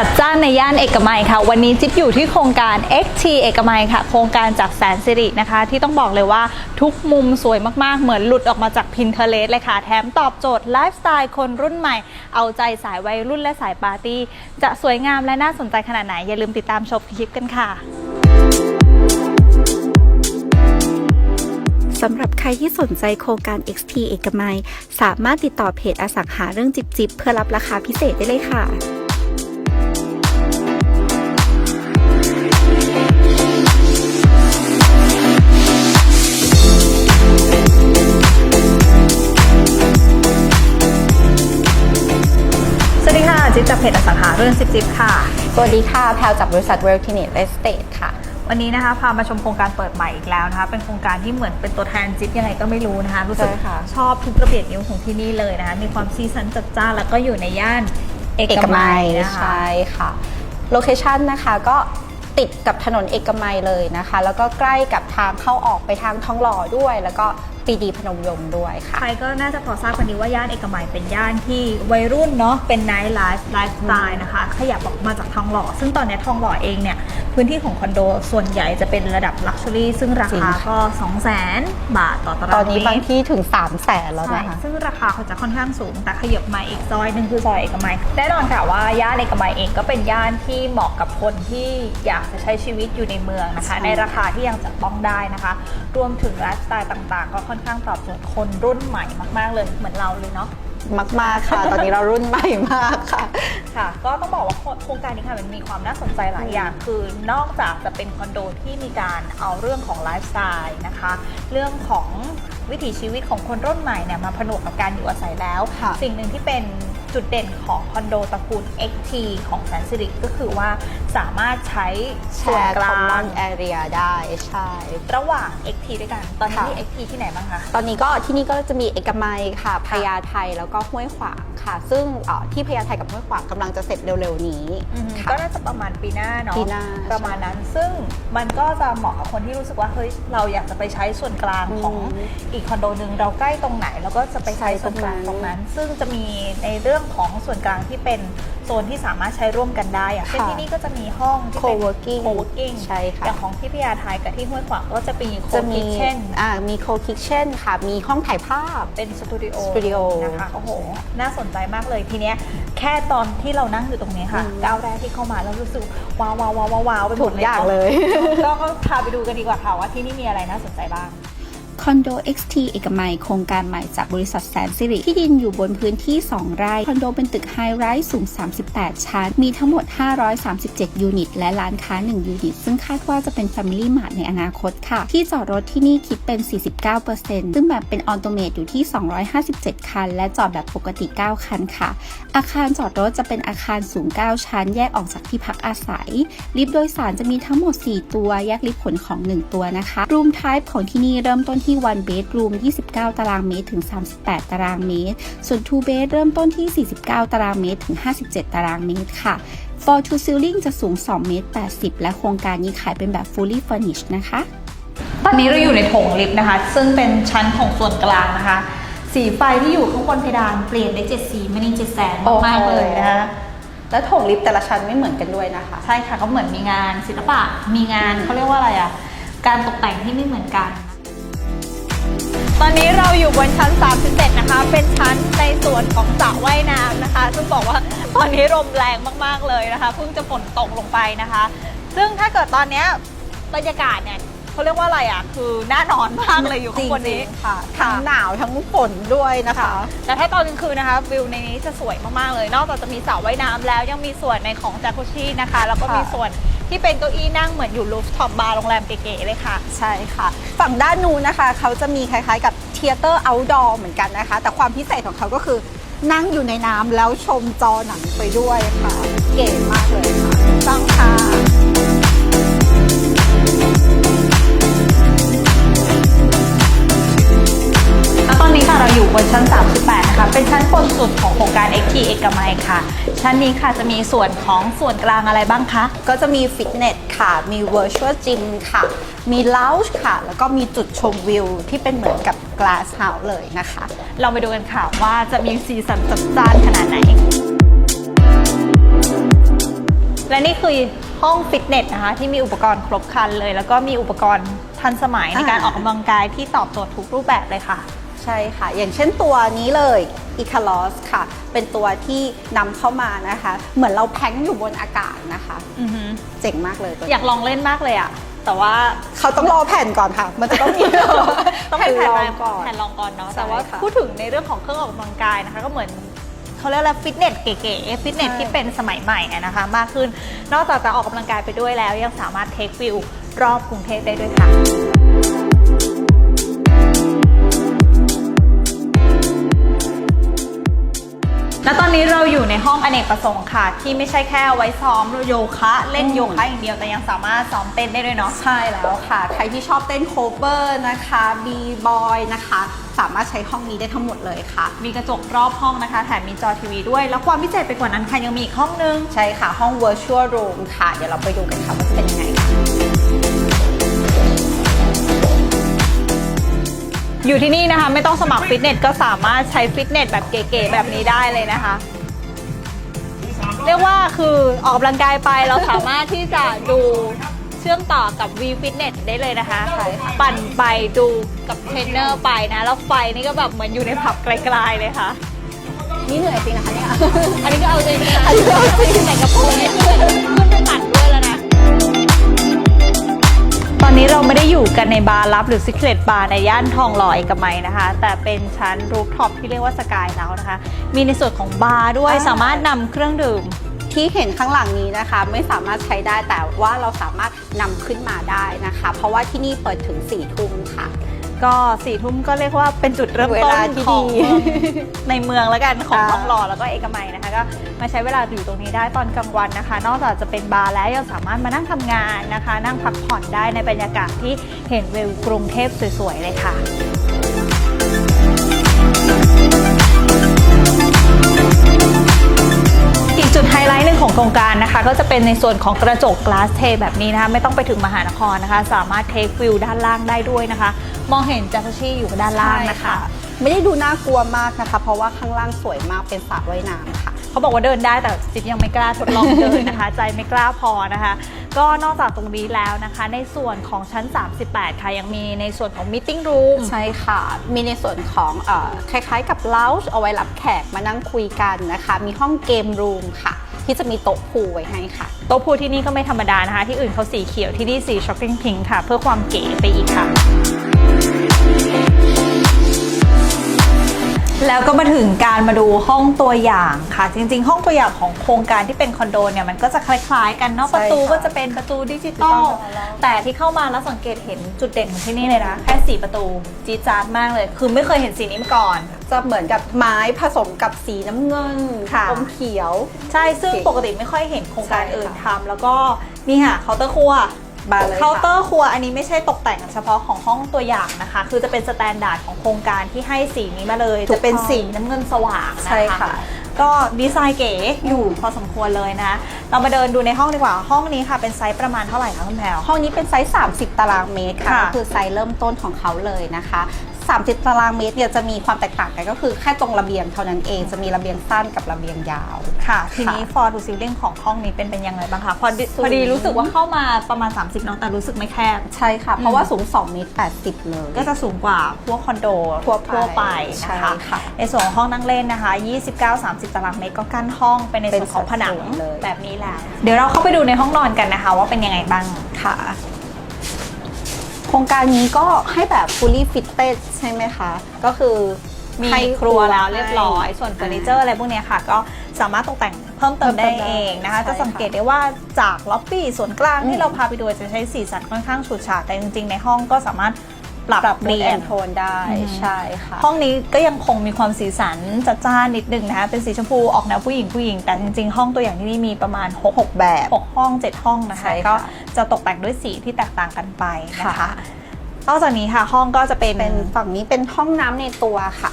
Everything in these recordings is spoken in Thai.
จัดจ้านในย่านเอกมัยค่ะ วันนี้จิ๊บอยู่ที่โครงการ XT เอกมัยค่ะ โครงการจากแสนสิรินะคะ ที่ต้องบอกเลยว่าทุกมุมสวยมากๆ เหมือนหลุดออกมาจาก Pinterest เลยค่ะ แถมตอบโจทย์ไลฟ์สไตล์คนรุ่นใหม่ เอาใจสายวัยรุ่นและสายปาร์ตี้ จะสวยงามและน่าสนใจขนาดไหน อย่าลืมติดตามชมคลิปกันค่ะสำหรับใครที่สนใจโครงการ XT เอกมัย สามารถติดต่อเพจอสังหาเรื่องจิบจิบเพื่อรับราคาพิเศษได้เลยค่ะ สวัสดีค่ะ จิ๊บจากเพจอสังหาเรื่องจิ๊บๆค่ะ สวัสดีค่ะ แพลจากบริษัท w e l t i n a t e Estate ค่ะ วันนี้นะคะพามาชมโครงการเปิดใหม่อีกแล้วนะคะ เป็นโครงการที่เหมือนเป็นตัวแทนจิ๊บยังไงก็ไม่รู้นะคะ รู้สึกใช่ค่ะ ชอบทุกระเบียดนิ้วของที่นี่เลยนะคะ มีความซีซันจัดจ้านแล้วก็อยู่ในย่านเอกมัยนะคะ ใช่ค่ะ โลเคชันนะคะก็ ติดกับถนนเอกมัยเลยนะคะ แล้วก็ใกล้กับทางเข้าออกไปทางทองหล่อด้วย แล้วก็ ปรีดีพนมยงค์ด้วยค่ะ ใครก็น่าจะพอทราบกันดีว่าย่านเอกมัยเป็นย่านที่วัยรุ่นเนาะเป็นไนท์ไลฟ์ไลฟ์สไตล์นะคะ ขยับออกมาจากทองหล่อ ซึ่งตอนนี้ทองหล่อเองเนี่ย พื้นที่ของคอนโดส่วนใหญ่จะเป็นระดับลักชัวรี่ซึ่งราจริงคาค่ะ ก็ 2 0 0 0 0 0 บาทต่อตารางตอนนี้เมบางตรที่ถึง3 0 0แสนแล้วใช่นะคะ ซึ่งราคาเขาจะค่อนข้างสูง แต่ขยับมาอีกซอยหนึ่งคือซอยเอกมัยแน่นอนค่ะว่าย่านเอกมัยเองก็เป็นย่านที่เหมาะกับคนที่อยากจะใช้ชีวิตอยู่ในเมืองนะคะ ใช่ ในราคาที่ยังจับต้องได้นะคะ รวมถึงไลฟ์สไตล์ต่างๆ ก็ค่อนข้างตอบโจทย์คนรุ่นใหม่มากๆเลยเหมือนเราเลยเนาะมาก ๆ ค่ะ ตอนนี้เรารุ่นใหม่มากค่ะ ค่ะ ก็ต้องบอกว่าโครงการนี้ค่ะมันมีความน่าสนใจหลายอย่าง คือนอกจากจะเป็นคอนโดที่มีการเอาเรื่องของไลฟ์สไตล์นะคะ เรื่องของวิถีชีวิตของคนรุ่นใหม่เนี่ยมาผนวกกับการอยู่อาศัยแล้วค่ะสิ่งหนึ่งที่เป็นจุดเด่นของคอนโดตระกูล XT ของแสนสิริก็คือว่าสามารถใช้แชส่วนร์กคอลามมองนแอเรียได้ใช่ ระหว่าง XT ด้วยกัน ตอนนี้ค่ะมี XT ที่ไหนบ้างคะ ตอนนี้ก็ที่นี่ก็จะมีเอกมัยค่ะพญาไทแล้วก็ห้วยขวางค่ะ ซึ่งเอ่อที่พญาไทกับห้วยขวางกำลังจะเสร็จเร็วๆนี้อืมค่ะก็น่าจะประมาณปีหน้าเนาะปีหน้าประมาณนั้นซึ่งมันก็จะเหมาะกับคนที่รู้สึกว่าเฮ้ยเราอยากจะไปใช้ส่วนกลางของอืมอีกคอนโดหนึ่งเราใกล้ตรงไหนเราก็จะไปใช้ส่วนกลางใช้ตตรรงงนั้นั้นนซึ่งจะมีในเรื่องของส่วนกลางที่เป็นโซนที่สามารถใช้ร่วมกันได้อย่างเช่นค่ะที่นี่ก็จะมีห้องที่เป็น Co-working co-working ใช่ค่ะ อย่างของที่พิยาไทยกับที่ห้วยขวางก็จะมีโคจะมีคิเช่น อ่ามีโคคิเช่นค่ะ มีห้องถ่ายภาพ เป็นสตูดิโอสตูดิโอนะคะโอ้โห น่าสนใจมากเลยทีเนี้ยแค่ตอนที่เรานั่งอยู่ตรงนี้ค่ะอืม ก้าวแรกที่เข้ามาแล้วรู้สึกว้าวว้าวว้าวว้าวไปหมทุดกเลยอย่างเลย ก็ก็พาไปดูกันดีกว่าค่ะว่าที่นี่มีอะไรน่าสนใจบ้างค อนโด XT เอกมัยโครงการใหม่จากบริษัทแสนสิริที่ดินอยู่บนพื้นที่ 2 ไร่คอนโดเป็นตึกไฮไรส์สูง 38 ชั้น มีทั้งหมด 537 ยูนิต และร้านค้า 1 ยูนิต ซึ่งคาดว่าจะเป็น Family Mart ในอนาคตค่ะ ที่จอดรถที่นี่คิดเป็น 49%ซึ่งแบบเป็นออโตเมตอยู่ที่ 257 คัน และจอดแบบปกติ 9 คันค่ะ อาคารจอดรถจะเป็นอาคารสูง 9 ชั้น แยกออกจากที่พักอาศัย ลิฟต์โดยสารจะมีทั้งหมด 4 ตัว แยกลิฟต์ขนของ 1 ตัวนะคะรูม type ของที่นี่เริ่มต้นที่ one bedroom 29 ตารางเมตรถึง 38 ตารางเมตร ส่วน two bed เริ่มต้นที่ 49 ตารางเมตรถึง 57 ตารางเมตรค่ะ for to ceiling จะสูง 2 เมตร 80 และโครงการนี้ขายเป็นแบบ fully furnished นะคะ ตอนนี้เราอยู่ในโถงลิฟต์นะคะ ซึ่งเป็นชั้นของส่วนกลางนะคะ สีไฟที่อยู่ข้างบนเพดานเปลี่ยนได้เจ็ดสีไม่นี่เจ็ดแสนมากๆเลยนะคะและโถงลิฟต์แต่ละชั้นไม่เหมือนกันด้วยนะคะ ใช่ค่ะก็เหมือนมีงานศิลปะมีงานเขาเรียกว่าอะไรอะการตกแต่งที่ไม่เหมือนกันต อนนี้เราอยู่บนชั้น 37 นะคะ เป็นชั้นในส่วนของสระว่ายน้ำนะคะ ซึ่งบอกว่าตอนนี้ลมแรงมากๆเลยนะคะ เพิ่งจะฝนตกลงไปนะคะ ซึ่งถ้าเกิดตอนเนี้ยบรรยากาศเนี่ยเขาเรียกว่าอะไรอะ คือน่านอนมากเลยอยู่ข้างบนนี้ค่ะทั้งหนาวทั้งฝนด้วยนะคะ แต่ถ้าตอนกลางคืนนะคะ วิวในนี้จะสวยมากๆเลย นอกจากจะมีสระว่ายน้ำแล้วยังมีส่วนในของจากุชินะคะ แล้วก็ค่ะมีส่วน ที่เป็นเก้าอี้นั่งเหมือนอยู่รูฟท็อปบาร์โรงแรมเก๋ๆเลยค่ะ ใช่ค่ะ ฝั่งด้านนู้นนะคะ เขาจะมีคล้ายๆกับเทเตอร์เอาท์ดอร์เหมือนกันนะคะ แต่ความพิเศษของเขาก็คือนั่งอยู่ในน้ำแล้วชมจอหนังไปด้วยค่ะ เก๋มากเลยค่ะต้องค่ะตอนนี้ค่ะเราอยู่บนชั้น 38นะคะ เป็นชั้นบนสุดของโครงการ XT เอกมัยค่ะ ชั้นนี้ค่ะจะมีส่วนของส่วนกลางอะไรบ้างคะ ก็จะมีฟิตเนสค่ะ มี Virtual Gym ค่ะ มีล o ว g e ค่ะ แล้วก็มีจุดชมวิวที่เป็นเหมือนกับ Glass House เลยนะคะ เราไปดูกันค่ะว่าจะมีสีสันจัดจ้านขนาดไหน และนี่คือห้องฟิตเนสนะคะที่มีอุปกรณ์ครบครันเลย แล้วก็มีอุปกรณ์ทันสมัยในการอ่าออกกำลังกายที่ตอบโจทย์ทุกรูปแบบเลยค่ะ ใช่ค่ะ อย่างเช่นตัวนี้เลย e c a l o s ค่ะ เป็นตัวที่นำเข้ามานะคะ เหมือนเราแพงอยู่บนอากาศนะคะ อือหือเจ๋งมากเลยตัวนี้อยากลองเล่นมากเลยอะแต่ว่า เขาต้องรอแผ่นก่อนค่ะ มันจะต้องมี ต้องเป็นแผ่นรรอองงก่อน แผ่นรองก่อนเนาะ ใช่แต่ว่าค่ะพูดถึงในเรื่องของเครื่องออกกำลังกายนะคะ ก็เหมือนเขาเรียกอะไรฟิตเนสเก๋ๆฟิตเนสใช่ ที่เป็นสมัยใหม่อะนะคะ มากขึ้น นอกจากจะออกกำลังกายไปด้วยแล้ว ยังสามารถเทควิวรอบกรุงเทพได้ด้วยค่ะ และตอนนี้เราอยู่ในห้องอเนกประสงค์ค่ะ ที่ไม่ใช่แค่เอาไว้ซ้อมโยคะเล่นอืมโยคะอย่างเดียวแต่ยังสามารถซ้อมเต้นได้ด้วยเนาะใช่แล้วค่ะ ใครที่ชอบเต้นโคเวอร์นะคะบีบอยนะคะ สามารถใช้ห้องนี้ได้ทั้งหมดเลยค่ะ มีกระจกรอบห้องนะคะแถมมีจอทีวีด้วย แล้วความพิเศษไปกว่านั้นค่ะยังมีอีกห้องนึง ใช่ค่ะห้อง virtual room ค่ะ เดี๋ยวเราไปดูกันค่ะว่าจะเป็นยังไงค่ะ อยู่ที่นี่นะคะ ไม่ต้องสมัครฟิตเนสก็สามารถใช้ฟิตเนสแบบเก๋ๆแบบนี้ได้เลยนะคะ เรียกว่าคือออกกำลังกายไปเราสามารถที่จะดูเชื่อมต่อกับ V Fitness ได้เลยนะคะใช่ค่ะปั่นไปดูกับเทรนเนอร์ไปนะ แล้วไฟนี่ก็แบบเหมือนอยู่ในผับไกลๆเลยค่ะ นี่เหนื่อยจริงนะคะเนี่ย อันนี้ก็เอาจริงนะอันนี้ก็เอาจริงแต่กระโปรงนี่ ตอนนี้เราไม่ได้อยู่กันในบาร์ลับหรือ Secret Bar ในย่านทองหล่อเอกมัยนะคะ แต่เป็นชั้นรูฟท็อปที่เรียกว่าสกายแล้วนะคะ มีในส่วนของบาร์ด้วยอ่า สามารถนำเครื่องดื่ม ที่เห็นข้างหลังนี้นะคะ ไม่สามารถใช้ได้แต่ว่าเราสามารถนำขึ้นมาได้นะคะ เพราะว่าที่นี่เปิดถึง4ี่ทุ่มค่ะ ก็สี่ทุ่มก็เรียกว่าเป็นจุดเริ่มเวต้นลาที่ของดีในเมืองแล้วกันของอ่าทองหล่อแล้วก็เอกมัยนะคะก็มาใช้เวลาอยู่ตรงนี้ได้ตอนกลางวันนะคะ นอกจากจะเป็นบาร์แล้วยังสามารถมานั่งทำงานนะคะ นั่งพักผ่อนได้ในบรรยากาศที่เห็นวิวกรุงเทพสวยๆเลยค่ะ จุดไฮไลท์หนึ่งของโครงการนะคะ ก็จะเป็นในส่วนของกระจก glass t a แบบนี้นะคะ ไม่ต้องไปถึงมหานครนะคะ สามารถเทควิวด้านล่างได้ด้วยนะคะ มองเห็นจักรชี่อยู่ด้านล่างนะคะ ไม่ได้ดูน่ากลัวมากนะคะ เพราะว่าข้างล่างสวยมากเป็นสระว่ายน้ำค่ะ เขาบอกว่าเดินได้แต่จิ๊บยังไม่กล้าทดลองเดินนะคะ ใจไม่กล้าพอนะคะ ก็นอกจากตรงนี้แล้วนะคะ ในส่วนของชั้น 38 ค่ะยังมีในส่วนของ meeting room ใช่ค่ะ มีในส่วนของเออคล้ายๆ กับเลาส์เอาไว้รับแขกมานั่งคุยกันนะคะ มีห้องเกมรูมค่ะ ที่จะมีโต๊ะพูลไว้ให้ค่ะ โต๊ะพูที่นี่ก็ไม่ธรรมดานะคะ ที่อื่นเขาสีเขียวที่นี่สี shopping pink ค่ะ เพื่อความเก๋ไปอีกค่ะ แล้วก็มาถึงการมาดูห้องตัวอย่างค่ะ จริง ๆ ห้องตัวอย่างของโครงการที่เป็นคอนโดเนี่ยมันก็จะคล้ายๆ กันเนาะใช่ประตูค่ะก็จะเป็นประตูดิจิตอลดิจิตอลแต่ที่เข้ามาแล้วสังเกตเห็นจุดเด่นของที่นี่เลยนะแค่สีประตูจีดจาดมากเลย คือไม่เคยเห็นสีนี้มาก่อน จะเหมือนกับไม้ผสมกับสีน้ำเงินค่ะอมเขียว ใช่ซึ่งเก๋ปกติไม่ค่อยเห็นโครงการใช่ค่ะอื่นทำแล้วก็นี่ค่ะเคาน์เตอร์ครัว บานเลยเคาน์เตอค่ะร์ครัวอันนี้ไม่ใช่ตกแต่งเฉพาะของห้องตัวอย่างนะคะ คือจะเป็นสแตนดาร์ดของโครงการที่ให้สีนี้มาเลยถูกจะเป็นต้องสีน้ำเงินสว่างนะคะใช่ค่ะ ก็ดีไซน์เก๋อยู่พอสมควรเลยนะ เรามาเดินดูในห้องดีกว่าห้องนี้ค่ะเป็นไซส์ประมาณเท่าไหร่คะคุณแพรวห้องนี้เป็นไซส์ 30 ตารางเมตรค่ะค่ะก็คือไซส์เริ่มต้นของเขาเลยนะคะ 30 ตารางเมตรเนี่ยจะมีความแตกต่างกันก็คือแค่ตรงระเบียงเท่านั้นเองจะมีระเบียงสั้นกับระเบียงยาว ค่ะ ทีนี้ค่ะฟอร์ดูซิลลิ่งของห้องนี้เป็นเป็นยังไงบ้างคะพอดีสูงพอดีรู้สึกว่าเข้ามาประมาณ 30เน้องแต่รู้สึกไม่แคบ ใช่ค่ะ เพราะว่าสูง2เมตร80 เลย ก็จะสูงกว่าพวกคอนโดทั่วไปทั่วไปใช่นะคะค่ะในส่วนของห้องนั่งเล่นนะคะ 29-30 ตารางเมตรก็กั้นห้องเป็นในส่วนของผนังเป็นสัดส่วนเลยแบบนี้แล้วเดี๋ยวเราเข้าไปดูในห้องนอนกันนะคะ ว่าเป็นยังไงบ้างค่ะ โครงการนี้ก็ให้แบบ fully fitted ใช่ไหมคะ ก็คือมีให้ครัวแล้วเรียบร้อยให้ส่วนเฟอร์นิเจอร์อะไรพวกเนี้ยค่ะ ก็สามารถตกแต่งเพิ่มเติมได้เพิ่มเติมได้เองนะคะใช่จะสังเกตได้ว่าจากล็อบบี้ส่วนกลางอืที่มเราพาไปดูจะใช้สีสันค่อนข้างฉูดฉาดแต่จริงๆในห้องก็สามารถ ปรับปรับเปลี่ยแอนนโทนได้อือฮึใช่ค่ะ ห้องนี้ก็ยังคงมีความสีสันจัดจ้านนิดนึงนะคะเป็นสีชมพูออกแนวผู้หญิงผู้หญิง แต่จริงๆ ห้องตัวอย่างที่นี่มีประมาณ 6 6 แบบ 6 ห้อง 7 ห้องนะคะใช่ค่ะก็จะตกแต่งด้วยสีที่แตกต่างกันไปนะคะค่ะนอกจากนี้ค่ะห้องก็จะเป็นเป็นฝั่งนี้เป็นห้องน้ำในตัวค่ะ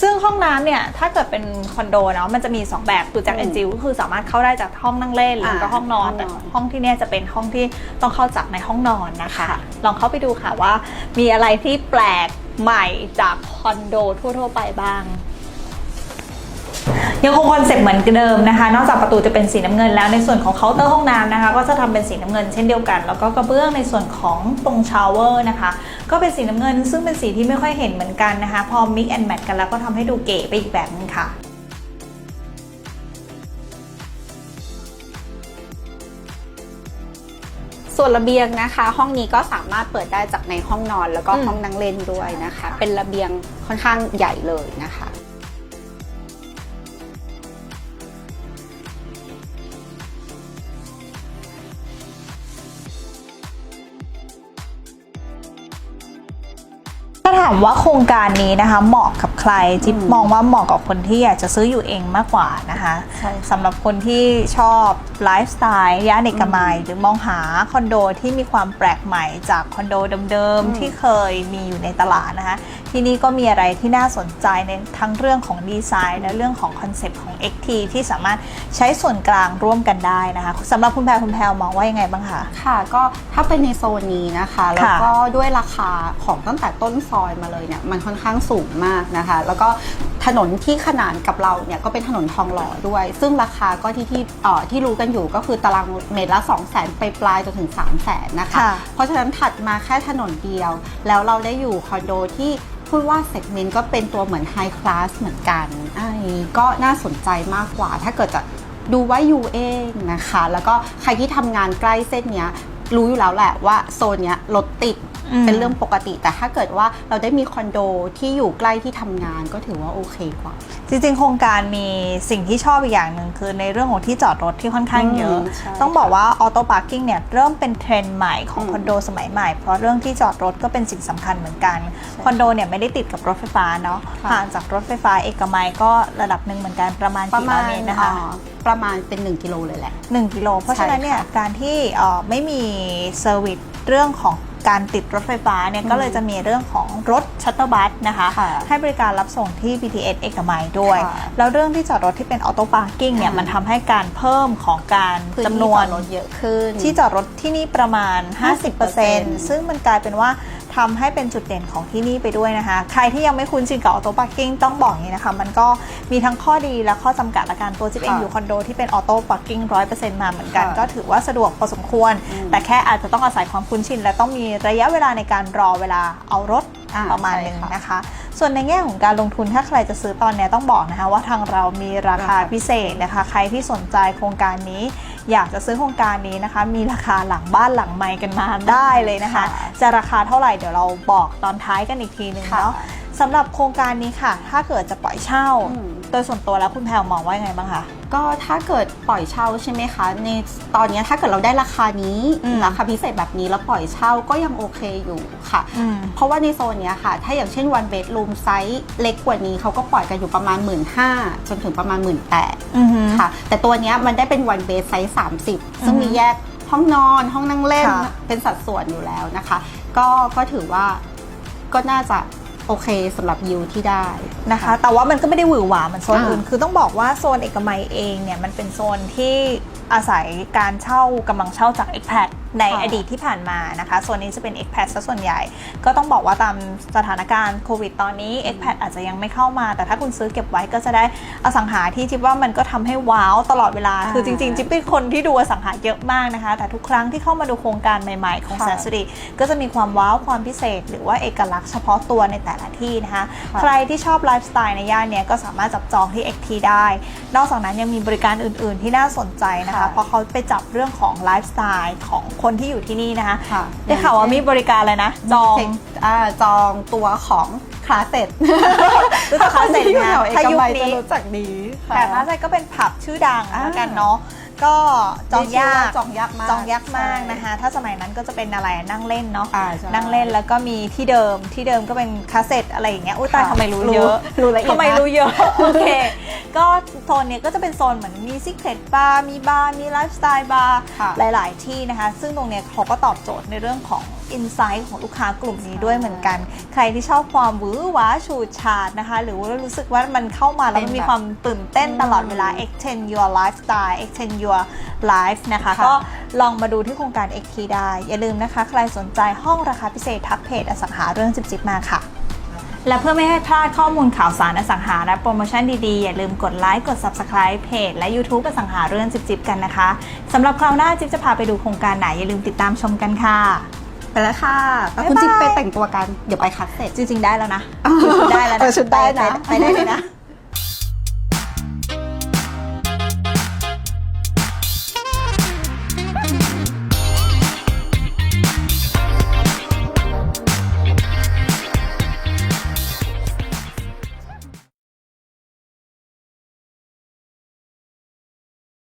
ซึ่งห้องน้ำเนี่ยถ้าเกิดเป็นคอนโดเนาะมันจะมี 2 แบบคือจากอืมเอ็นจิก็คือสามารถเข้าได้จากห้องนั่งเล่นแล้วก็อ่าห้องนอนห้องนอนแต่ห้องที่เนี่ยจะเป็นห้องที่ต้องเข้าจากในห้องนอนนะคะค่ะลองเข้าไปดูค่ะว่า มีอะไรที่แปลกใหม่จากคอนโดทั่ว ๆ ไปบ้าง ยังคงคอนเซ็ปต์เหมือนเดิมนะคะ นอกจากประตูจะเป็นสีน้ำเงินแล้วในส่วนของเคาน์เตอร์ห้องน้ำนะคะ ก็จะทำเป็นสีน้ำเงินเช่นเดียวกัน แล้วก็กระเบื้องในส่วนของตรงชาวเวอร์นะคะ ก็เป็นสีน้ำเงิน ซึ่งเป็นสีที่ไม่ค่อยเห็นเหมือนกันนะคะ พอ mix and match กันแล้วก็ทำให้ดูเก๋ไปอีกแบบนึงค่ะส่วนระเบียงนะคะห้องนี้ก็สามารถเปิดได้จากในห้องนอนแล้วก็ห้องนั่งเล่นด้วยนะคะ เป็นระเบียงค่อนข้างใหญ่เลยนะคะ ถ้าถามว่าโครงการนี้นะคะเหมาะกับใครจิ๊บอืมมองว่าเหมาะกับคนที่อยากจะซื้ออยู่เองมากกว่านะคะใช่ค่ะสำหรับคนที่ชอบไลฟ์สไตล์ย่านเอกมัยหรือมองหาคอนโดที่มีความแปลกใหม่จากคอนโดเดิมอืมๆที่เคยมีอยู่ในตลาดนะคะ ที่นี่ก็มีอะไรที่น่าสนใจในทั้งเรื่องของดีไซน์ และเรื่องของคอนเซปต์ของ XT ที่สามารถใช้ส่วนกลางร่วมกันได้นะคะสำหรับคุณแพรคุณแพรมองว่ายังไงบ้างคะค่ะ ก็ถ้าเป็นในโซนนี้นะคะ แล้วก็ด้วยราคาของตั้งแต่ต้นซอยมาเลยเนี่ยมันค่อนข้างสูงมากนะคะ แล้วก็ถนนที่ขนานกับเราเนี่ยก็เป็นถนนทองหล่อด้วย ซึ่งราคาก็ที่ที่เอ่อที่รู้กันอยู่ก็คือตารางเมตรละ2 0 0 0 0 0ไปปลายจนถึง 3 0 0 0 0 0นะคะ ค่ะ เพราะฉะนั้นถัดมาแค่ถนนเดียว แล้วเราได้อยู่คอนโดที่พูดว่าเซกเมนต์ก็เป็นตัวเหมือนไฮคลาสเหมือนกันอันนี้ก็น่าสนใจมากกว่า ถ้าเกิดจะดูไว้อยู่เองนะคะ แล้วก็ใครที่ทำงานใกล้เส้นเนี้ยรู้อยู่แล้วแหละว่าโซนเนี้ยรถติดอืม เป็นเรื่องปกติ แต่ถ้าเกิดว่าเราได้มีคอนโดที่อยู่ใกล้ที่ทำงานก็ถือว่าโอเคกว่า จริงๆ โครงการมีสิ่งที่ชอบอีกอย่างหนึ่งคือในเรื่องของที่จอดรถที่ค่อนข้างเยอะอืมใช่ต้องบอกว่าออโต้พาร์กิ้งเนี่ยเริ่มเป็นเทรนด์ใหม่ของอืมคอนโดสมัยใหม่ เพราะเรื่องที่จอดรถก็เป็นสิ่งสำคัญเหมือนกัน คอนโดเนี่ยไม่ได้ติดกับรถไฟฟ้าเนาะค่ะห่างจากรถไฟฟ้าเอกมัยก็ระดับหนึ่งเหมือนกันประมาณประกี่มาร้อณยเมตรนะคะอ่าประมาณเป็น 1 กิโลเลยแหละ 1 กิโล เพราะฉะนั้นเนี่ยใช่ค่ะการที่เอ่อไม่มีเซอร์วิสเรื่องของ การติดรถไฟฟ้าเนี่ยอืมก็เลยจะมีเรื่องของรถชัตเตอร์บัสนะคะค่ะให้บริการรับส่งที่ BTS เอกมัยด้วย ค่ะแล้วเรื่องที่จอดรถที่เป็นออโต้พาร์กิ้งเนี่ยอ่ามัมันทำให้การเพิ่มของการพื้นจำนที่วจนอดรถเยอะขึ้นที่จอดรถที่นี่ประมาณ 50% 50%ซึ่งมันกลายเป็นว่า ทำให้เป็นจุดเด่นของที่นี่ไปด้วยนะคะ ใครที่ยังไม่คุ้นชินกับออโต้พาร์กิ้งต้องบอกอย่างนี้นะคะ มันก็มีทั้งข้อดีและข้อจำกัดละกันตัวจิ๊บเองค่ะอยู่คอนโดที่เป็นออโต้พาร์กิ้งร้อยเปอร์เซ็นต์มาเหมือนกันค่ะก็ถือว่าสะดวกพอสมควรอืมแต่แค่อาจจะต้องอาศัยความคุ้นชิน และต้องมีระยะเวลาในการรอเวลาเอารถอ่าประมาณใช่หนึ่งค่ะนะคะ ส่วนในแง่ของการลงทุนถ้าใครจะซื้อตอนเนี้ยต้องบอกนะคะว่าทางเรามีราคาราคาพิเศษนะคะ ใครที่สนใจโครงการนี้ อยากจะซื้อโครงการนี้นะคะ มีราคาหลังบ้านหลังไมค์กันมาได้เลยนะคะค่ะจะราคาเท่าไหร่เดี๋ยวเราบอกตอนท้ายกันอีกทีหนึ่งค่ะเนาะสำหรับโครงการนี้ค่ะ ถ้าเกิดจะปล่อยเช่าอืม โดยส่วนตัวแล้วคุณแพลวมองว่ายังไงบ้างคะ ก็ถ้าเกิดปล่อยเช่าใช่ไหมคะ ในตอนเนี้ยถ้าเกิดเราได้ราคานี้อืม ราคาพิเศษแบบนี้แล้วปล่อยเช่าก็ยังโอเคอยู่ค่ะ อืม เพราะว่าในโซนเนี้ยค่ะ ถ้าอย่างเช่น one bedroom ไซส์เล็กกว่านี้เขาก็ปล่อยกันอยู่ประมาณ 1 5ื่นจนถึงประมาณ 1 8ื่นอือหือ ค่ะ แต่ตัวเนี้ยมันได้เป็น one bed ไซส์30 ซึ่งอือฮึมีแยกห้องนอนห้องนั่งเล่นค่ะ เป็นสัดส่วนอยู่แล้วนะคะ ก็ก็ถือว่าก็น่าจะ โอเคสำหรับยิวที่ได้นะคะ แต่ว่ามันก็ไม่ได้หวือหวาเหมือนโซนอ่าอื่น คือต้องบอกว่าโซนเอกมัยเองเนี่ยมันเป็นโซนที่อาศัยการเช่ากำลังเช่าจาก expat ในค่ะอดีตที่ผ่านมานะคะ ส่วนนี้จะเป็น expat ซะส่วนใหญ่ ก็ต้องบอกว่าตามสถานการณ์โควิดตอนนี้ expat อาจจะยังไม่เข้ามา แต่ถ้าคุณซื้อเก็บไว้ก็จะได้อสังหาที่จิ๊บว่ามันก็ทำให้ว้าวตลอดเวลาอ่าคือจริงๆ จิ๊บเป็นคนที่ดูอสังหาเยอะมากนะคะ แต่ทุกครั้งที่เข้ามาดูโครงการใหม่ๆ ของค่ะแสนสิริก็จะมีความว้าวความพิเศษ หรือว่าเอกลักษณ์เฉพาะตัวในแต่ละที่นะคะค่ะใครที่ชอบไลฟ์สไตล์ในย่านเนี้ยก็สามารถจับจองที่ XT ได้ นอกจากนั้นยังมีบริการอื่น ๆ ที่น่าสนใจนะคะค่ะเพราะเขาไปจับเรื่องของไลฟ์สไตล์ของคนที่อยู่ที่นี่นะคะค่ะได้ข่าวว่ามีบริการอะไรนะ จองเช็คอ่าจองตัวของคลาสเซ็ตรู้จักคลาสเซ็ตไหมถ้าถ้ายุคจะนี้รู้จักดีค่ะแต่ถ้าใช่ก็เป็นผับชื่อดังอ่าแล้วกันเนาะ ก็จองยากจองยากมากจองยากมากใช่นะคะ ถ้าสมัยนั้นก็จะเป็นอะไรนั่งเล่นเนาะอ่าใช่นั่งเล่นแล้วก็มีที่เดิมที่เดิมก็เป็นคาสเซ็ตอะไรอย่างเงี้ยอุ้ยตายค่ะทำไมรู้รู้เยอะรู้ละเอียดทำไมมากรู้เยอะโอเคก็โซนเนี้ยก็จะเป็นโซนเหมือนมีซิกเ e ตบาร์มีบาร์มีไลฟ์สไตล์บาร์ค่ะหลาย ๆ ที่นะคะ ซึ่งตรงเนี้ยเขาก็ตอบโจทย์ในเรื่องของ อินไซต์ของลูกค้ากลุ่มนี้ด้วยเหมือนกัน ใครที่ชอบความวื้อว้าชูชฉาดนะคะ หรือว่ารู้สึกว่ามันเข้ามาแล้วมีความตื่นเต้นตลอดเวลา extend your lifestyle extend your life นะคะ ก็ลองมาดูที่โครงการ XT ได้ อย่าลืมนะคะ ใครสนใจห้องราคาพิเศษทักเพจอสังหาเรื่องจิบจิบมาค่ะและเพื่อไม่ให้พลาดข้อมูลข่าวสารอสังหาและโปรโมชั่นดีๆ อย่าลืมกดไลค์กด Subscribe เพจและ YouTube อสังหาเรื่องจิบจิบกันนะคะสำหรับคราวหน้าจิบจะพาไปดูโครงการไหนอย่าลืมติดตามชมกันค่ะ แล้วค่ะไปคุณจิ๊บไปแต่งตัวกัน เดี๋ยวไปคัดเสร็จจริง ๆ ได้แล้วนะ ได้แล้วนะชุดได้นะ ไปได้เลยนะ